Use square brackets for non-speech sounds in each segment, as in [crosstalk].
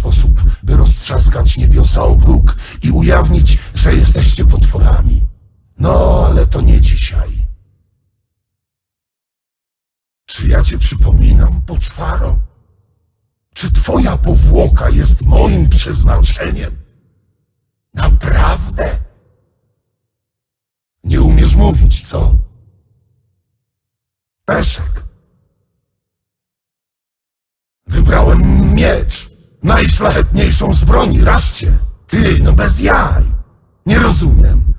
sposób, by roztrzaskać niebiosa o próg i ujawnić, że jesteście potworami. No, ale to nie dzisiaj. Czy ja cię przypominam, poczwaro? Czy twoja powłoka jest moim przeznaczeniem? Naprawdę? Nie umiesz mówić, co? Peszek. Wybrałem miecz. Najszlachetniejszą z broni, raszcie. Ty, no bez jaj. Nie rozumiem.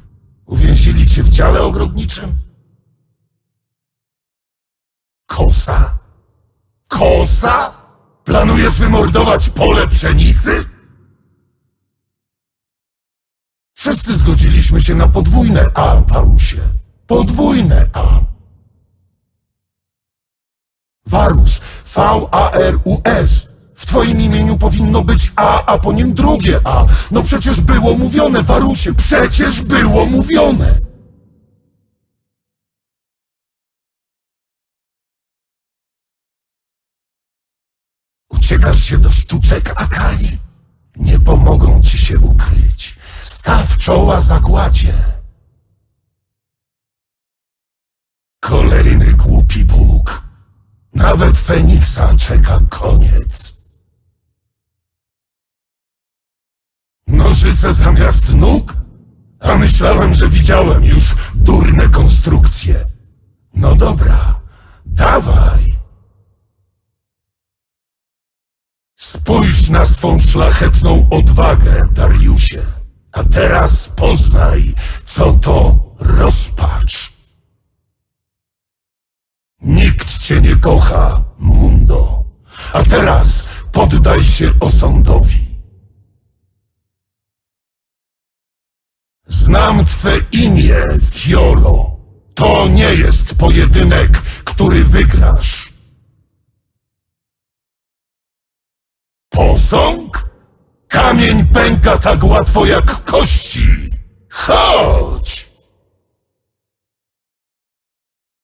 Uwięzili cię w dziale ogrodniczym? Kosa? Kosa? Planujesz wymordować pole pszenicy? Wszyscy zgodziliśmy się na podwójne A, Parusie. Podwójne A. Warus, V-A-R-U-S. Twoim imieniu powinno być A, a po nim drugie A. No przecież było mówione, Warusie, przecież było mówione. Uciekasz się do sztuczek, Akali? Nie pomogą ci się ukryć. Staw czoła zagładzie. Kolejny głupi Bóg. Nawet Feniksa czeka koniec. Nożyce zamiast nóg? A myślałem, że widziałem już durne konstrukcje. No dobra, dawaj. Spójrz na swą szlachetną odwagę, Dariusie. A teraz poznaj, co to rozpacz. Nikt cię nie kocha, Mundo. A teraz poddaj się osądowi. Znam twe imię, Fiolo. To nie jest pojedynek, który wygrasz. Posąg? Kamień pęka tak łatwo jak kości. Chodź!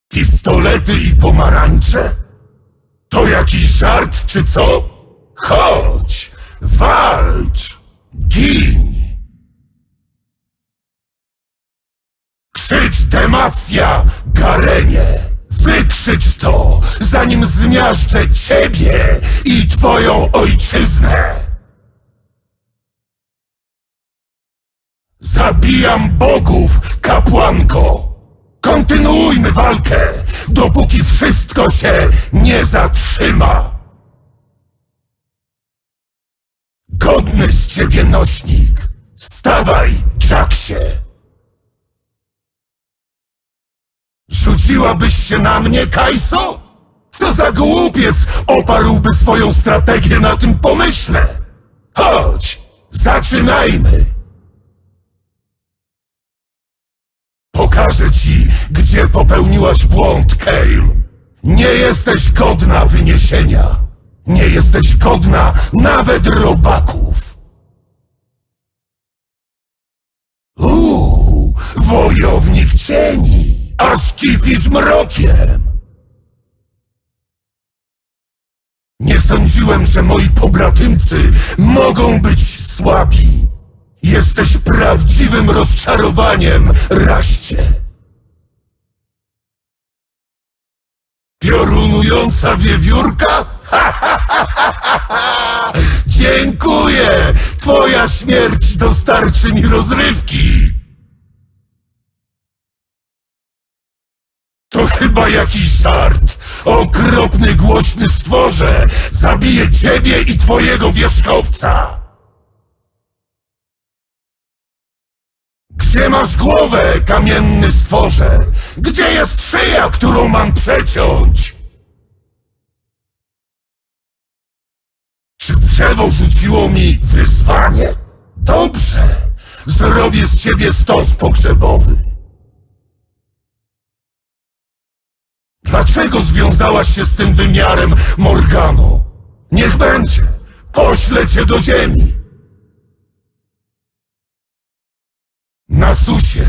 Pistolety i pomarańcze? To jakiś żart czy co? Chodź! Walcz! Gin! Krzycz demacja, Garenie! Wykrzycz to, zanim zmiażdżę ciebie i twoją ojczyznę! Zabijam bogów, kapłanko! Kontynuujmy walkę, dopóki wszystko się nie zatrzyma! Godny z ciebie nośnik! Stawaj, Jacksie! Rzuciłabyś się na mnie, Kajso? Co za głupiec oparłby swoją strategię na tym pomyśle? Chodź, zaczynajmy! Pokażę ci, gdzie popełniłaś błąd, Kale. Nie jesteś godna wyniesienia. Nie jesteś godna nawet robaków. Uuu, wojownik cieni, aż kipisz mrokiem. Nie sądziłem, że moi pobratymcy mogą być słabi. Jesteś prawdziwym rozczarowaniem, raście. Piorunująca wiewiórka? Ha, ha, ha, ha, ha, ha! Dziękuję! Twoja śmierć dostarczy mi rozrywki! Chyba jakiś żart! Okropny, głośny stworze! Zabiję ciebie i twojego wierzchowca! Gdzie masz głowę, kamienny stworze? Gdzie jest szyja, którą mam przeciąć? Czy drzewo rzuciło mi wyzwanie? Dobrze, zrobię z ciebie stos pogrzebowy. Dlaczego związałaś się z tym wymiarem, Morgano? Niech będzie, poślę cię do ziemi. Nasusie,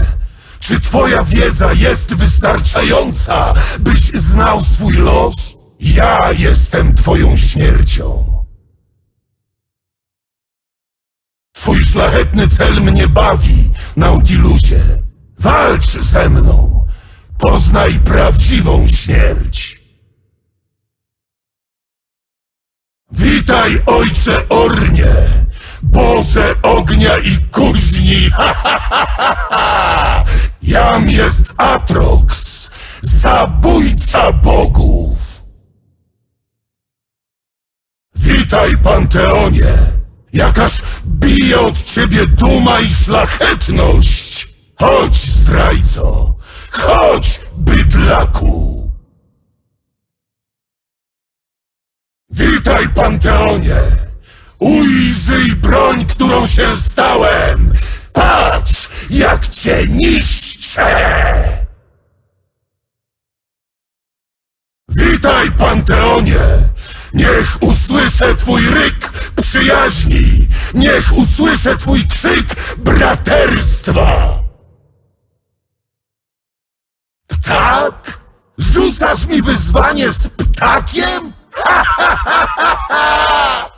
czy twoja wiedza jest wystarczająca, byś znał swój los? Ja jestem twoją śmiercią. Twój szlachetny cel mnie bawi, Nautilusie. Walcz ze mną. Poznaj prawdziwą śmierć. Witaj, ojcze Ornie, Boże ognia i kuźni. [laughs] Jam jest Atrox, zabójca bogów. Witaj, Panteonie! Jakaż bije od ciebie duma i szlachetność! Chodź, zdrajco! Chodź, bydlaku! Witaj, Panteonie! Ujrzyj broń, którą się stałem! Patrz, jak cię niszczę! Witaj, Panteonie! Niech usłyszę twój ryk przyjaźni! Niech usłyszę twój krzyk braterstwa! Ptak? Rzucasz mi wyzwanie z ptakiem? Ha, ha, ha, ha, ha!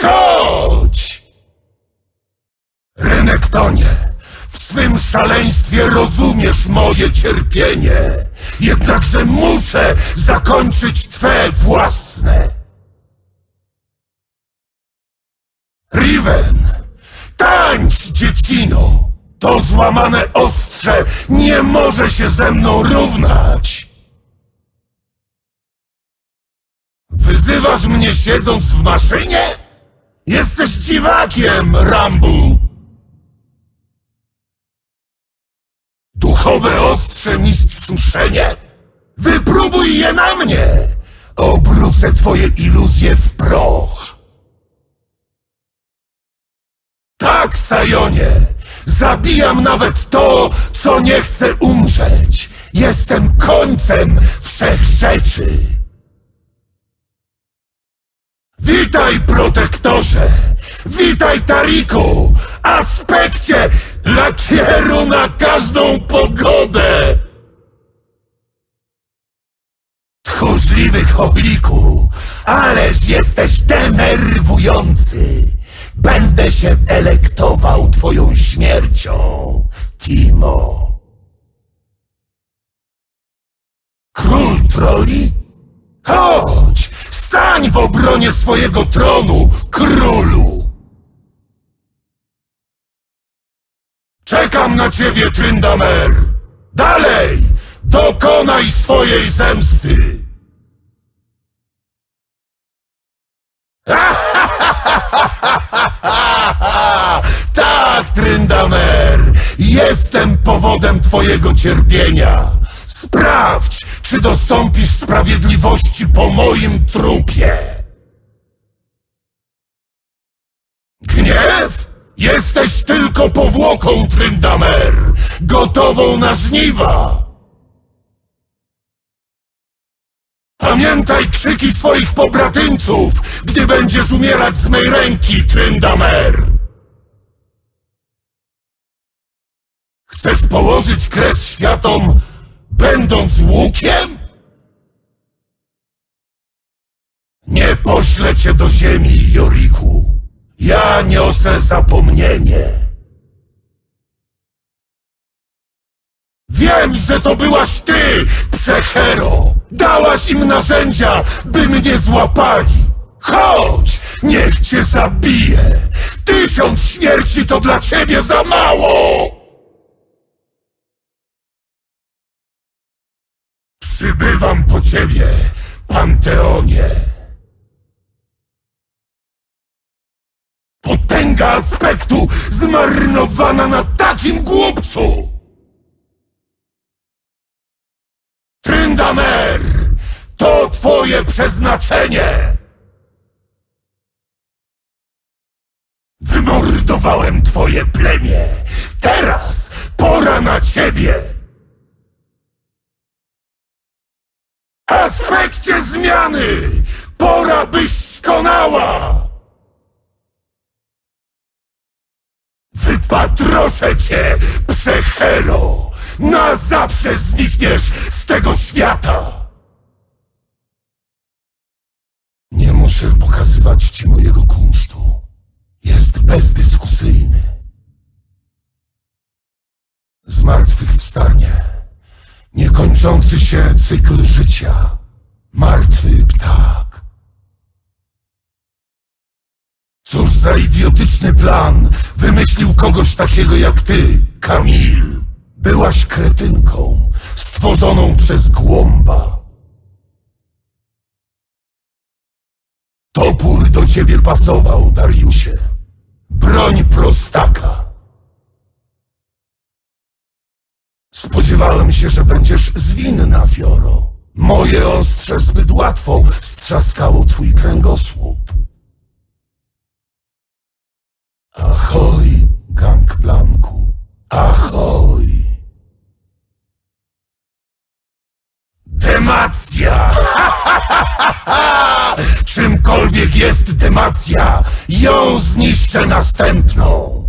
Chodź! Renektonie, w swym szaleństwie rozumiesz moje cierpienie, jednakże muszę zakończyć twe własne. Riven, tańcz, dziecino! To złamane ostrze nie może się ze mną równać! Wyzywasz mnie siedząc w maszynie? Jesteś dziwakiem, Rumble! Duchowe ostrze mistrzu Szenie? Wypróbuj je na mnie! Obrócę twoje iluzje w proch! Tak, Sajonie! Zabijam nawet to, co nie chce umrzeć! Jestem końcem wszech rzeczy! Witaj, protektorze! Witaj, Tariku! Aspekcie lakieru na każdą pogodę! Tchórzliwy choliku, ależ jesteś denerwujący! Będę się delektował twoją śmiercią, Timo. Król troli? Chodź, stań w obronie swojego tronu, królu! Czekam na ciebie, Tryndamer! Dalej! Dokonaj swojej zemsty! [laughs] Tak, Tryndamer! Jestem powodem twojego cierpienia! Sprawdź, czy dostąpisz sprawiedliwości po moim trupie! Gniew? Jesteś tylko powłoką, Tryndamer! Gotową na żniwa! Pamiętaj krzyki swoich pobratyńców, gdy będziesz umierać z mej ręki, Tryndamer! Chcesz położyć kres światom, będąc łukiem? Nie poślę cię do ziemi, Joriku. Ja niosę zapomnienie. Wiem, że to byłaś ty, przechero! Dałaś im narzędzia, by mnie złapali! Chodź, niech cię zabiję! Tysiąc śmierci to dla ciebie za mało! Przybywam po ciebie, Panteonie! Potęga aspektu zmarnowana na takim głupcu! Tryndamer! To twoje przeznaczenie! Wymordowałem twoje plemię! Teraz pora na ciebie! Aspekcie zmiany! Pora byś skonała! Wypatroszę cię, przechero! Na zawsze znikniesz z tego świata! Nie muszę pokazywać ci mojego kunsztu. Jest bezdyskusyjny. Zmartwychwstanie. Niekończący się cykl życia. Martwy ptak. Cóż za idiotyczny plan wymyślił kogoś takiego jak ty, Kamil. Byłaś kretynką, stworzoną przez głąba. Topór do ciebie pasował, Dariusie. Broń prostaka. Spodziewałem się, że będziesz zwinna, Fioro. Moje ostrze zbyt łatwo strzaskało twój kręgosłup. Ahoj, Gangplanku. Ahoj. Demacja! [laughs] Czymkolwiek jest demacja, ją zniszczę następną.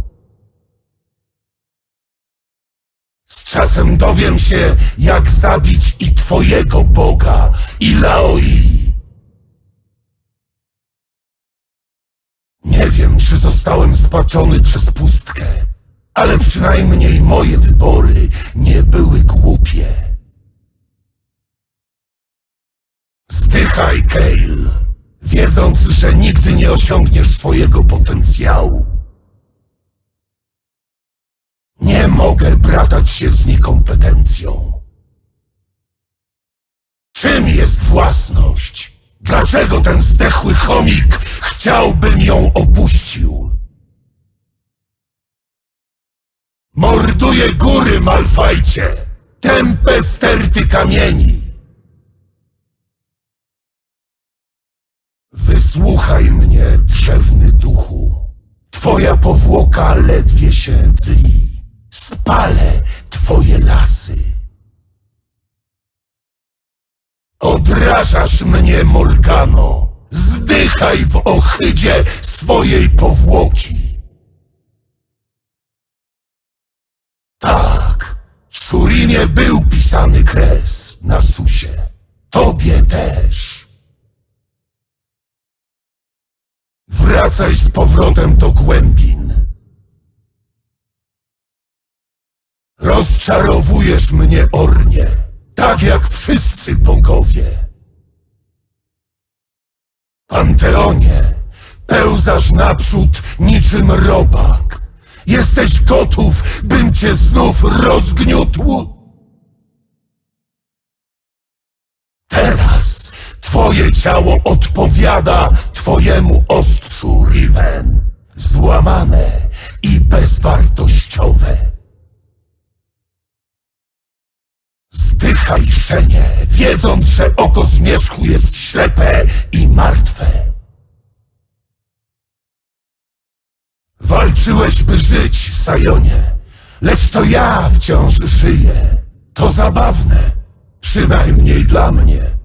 Z czasem dowiem się, jak zabić i twojego Boga, i Laoi. Nie wiem, czy zostałem spaczony przez pustkę, ale przynajmniej moje wybory nie były głupie. Zdychaj, Kale, wiedząc, że nigdy nie osiągniesz swojego potencjału. Nie mogę bratać się z niekompetencją. Czym jest własność? Dlaczego ten zdechły chomik chciałbym ją opuścił? Morduje góry, Malfajcie! Tępe sterty kamieni! Wysłuchaj mnie, drzewny duchu. Twoja powłoka ledwie się tli. Spalę twoje lasy. Odrażasz mnie, Morgano. Zdychaj w ohydzie swojej powłoki. Tak, Szurinie był pisany kres na susie. Tobie też. Wracaj z powrotem do głębin. Rozczarowujesz mnie, Ornie, tak jak wszyscy bogowie. Panteonie, pełzasz naprzód niczym robak. Jesteś gotów, bym cię znów rozgniótł? Teraz twoje ciało odpowiada twojemu ostrzu, Riven. Złamane i bezwartościowe. Zdychaj, Szenie, wiedząc, że oko zmierzchu jest ślepe i martwe. Walczyłeś, by żyć, Sajonie, lecz to ja wciąż żyję. To zabawne, przynajmniej dla mnie.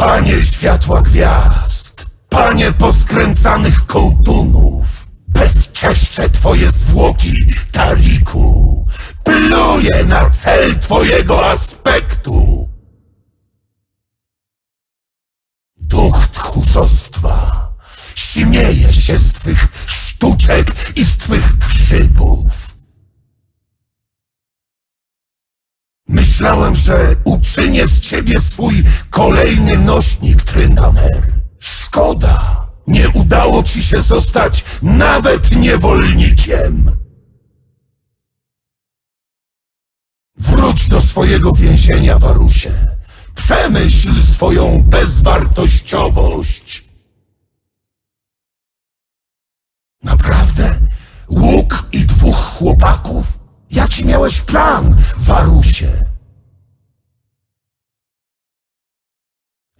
Panie światła gwiazd, panie poskręcanych kołtunów, bezczeszcze twoje zwłoki, Tariku, pluje na cel twojego aspektu. Duch tchórzostwa śmieje się z twych sztuczek i z twych grzybów. Myślałem, że uczynię z ciebie swój kolejny nośnik, Tryndamer. Szkoda, nie udało ci się zostać nawet niewolnikiem. Wróć do swojego więzienia, Warusie. Przemyśl swoją bezwartościowość. Naprawdę? Łuk i dwóch chłopaków? Jaki miałeś plan, Warusie?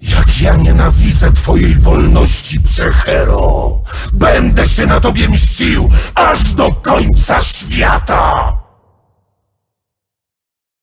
Jak ja nienawidzę twojej wolności, Przechero! Będę się na tobie mścił aż do końca świata!